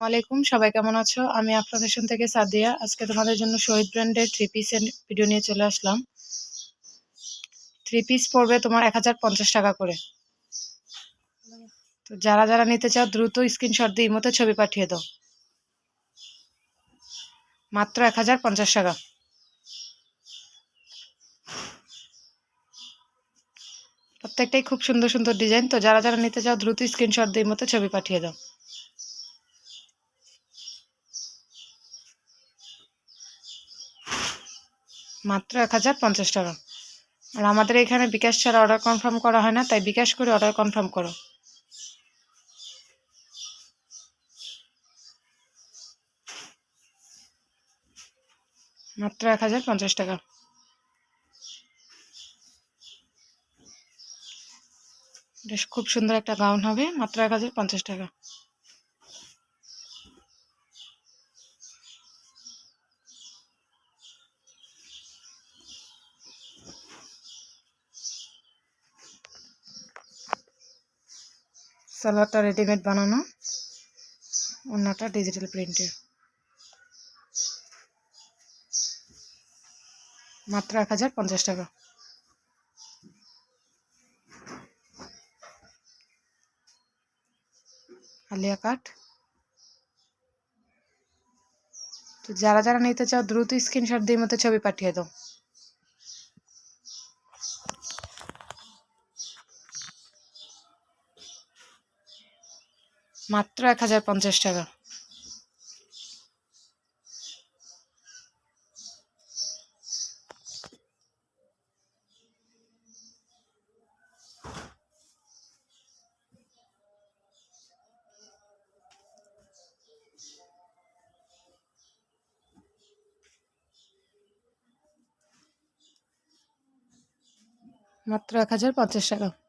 ওয়ালাইকুম সবাই কেমন আছো? আমি ফ্যাশন থেকে সাদিয়া। আজকে তোমাদের জন্য শহীদ ব্র্যান্ডের থ্রি পিসের ভিডিও নিয়ে চলে আসলাম। থ্রি পিস পড়বে তোমার এক হাজার পঞ্চাশ টাকা করে। তো যারা যারা নিতে চাও, দ্রুত স্ক্রিনশট দিয়ে মতো ছবি পাঠিয়ে দাও। মাত্র এক হাজার পঞ্চাশ টাকা। প্রত্যেকটাই খুব সুন্দর সুন্দর ডিজাইন তো যারা যারা নিতে চাও, দ্রুত স্ক্রিনশট দিয়ে মতো ছবি পাঠিয়ে দাও। মাত্র এক হাজার পঞ্চাশ টাকা। আর আমাদের এখানে বিকাশ ছাড়া অর্ডার কনফার্ম করা হয় না, তাই বিকাশ করে অর্ডার কনফার্ম করো। মাত্র এক হাজার পঞ্চাশ টাকা। বেশ, খুব সুন্দর একটা গাউন হবে, মাত্র এক হাজার পঞ্চাশ টাকা। সালোয়ারটা রেডিমেড বানানো। অন্যটা ডিজিটাল প্রিন্টের মাত্র এক হাজার পঞ্চাশ টাকা। আলিয়া কাট। তো যারা যারা নিতে চাও, দ্রুত স্ক্রিনশট দিয়ে মতো ছবি পাঠিয়ে দাও। মাত্র এক হাজার পঞ্চাশ টাকা। মাত্র এক হাজার পঞ্চাশ টাকা।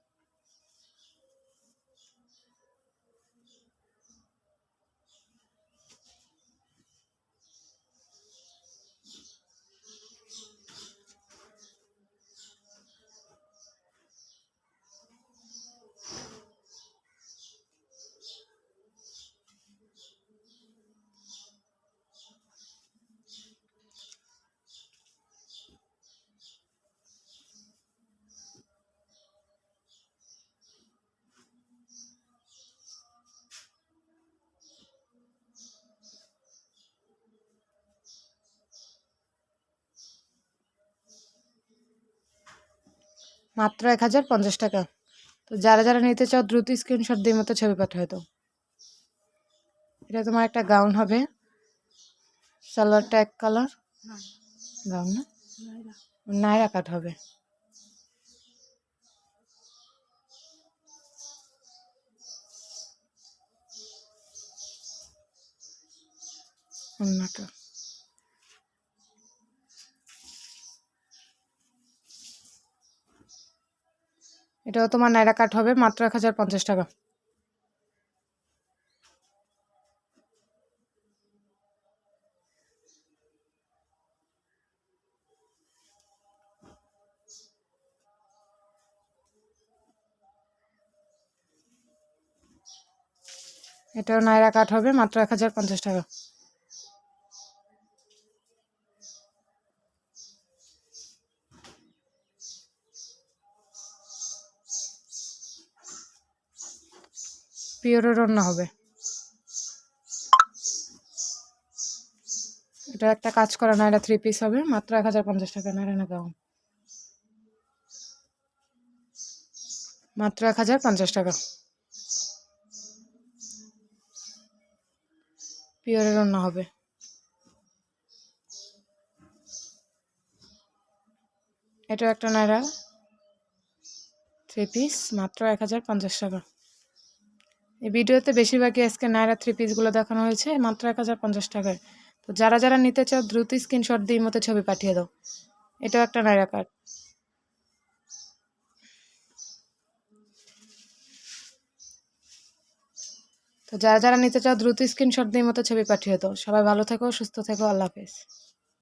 মাত্র এক হাজার পঞ্চাশ টাকা। তো যারা যারা নিতে চাও, দ্রুত স্ক্রিনশট দিয়ে মতো ছবি পাঠায় তো। এটা তোমার একটা গাউন হবে। সালোয়ারটা এক কালার গাউন না? নাইরা কাট হবে। অন্যটা। এটাও তোমার নাইরা কাট হবে, মাত্র এক হাজার পঞ্চাশ টাকা। এটাও নাইরা কাট হবে, মাত্র এক হাজার পঞ্চাশ টাকা। পিওরের রান্না হবে। এটা একটা কাজ করা নাইরা থ্রি পিস হবে, মাত্র এক হাজার পঞ্চাশ টাকা না গাউন মাত্র এক হাজার পঞ্চাশ টাকা। পিওরের রান্না হবে। এটা একটা নাইরা থ্রি পিস মাত্র এক হাজার পঞ্চাশ টাকা। এই ভিডিওতে বেশিরভাগই আজকে নায়রা থ্রি পিসগুলো দেখানো হয়েছে, মাত্র এক হাজার পঞ্চাশ টাকায়। তো যারা যারা নিতে চাও, দ্রুত স্ক্রিনশট দিয়ে মতো ছবি পাঠিয়ে দাও। এটাও একটা নায়রা কার্ড তো যারা যারা নিতে চাও, দ্রুত স্ক্রিনশট দিয়ে মতো ছবি পাঠিয়ে দাও। সবাই ভালো থেকো, সুস্থ থেকো, আল্লাহ হাফেজ।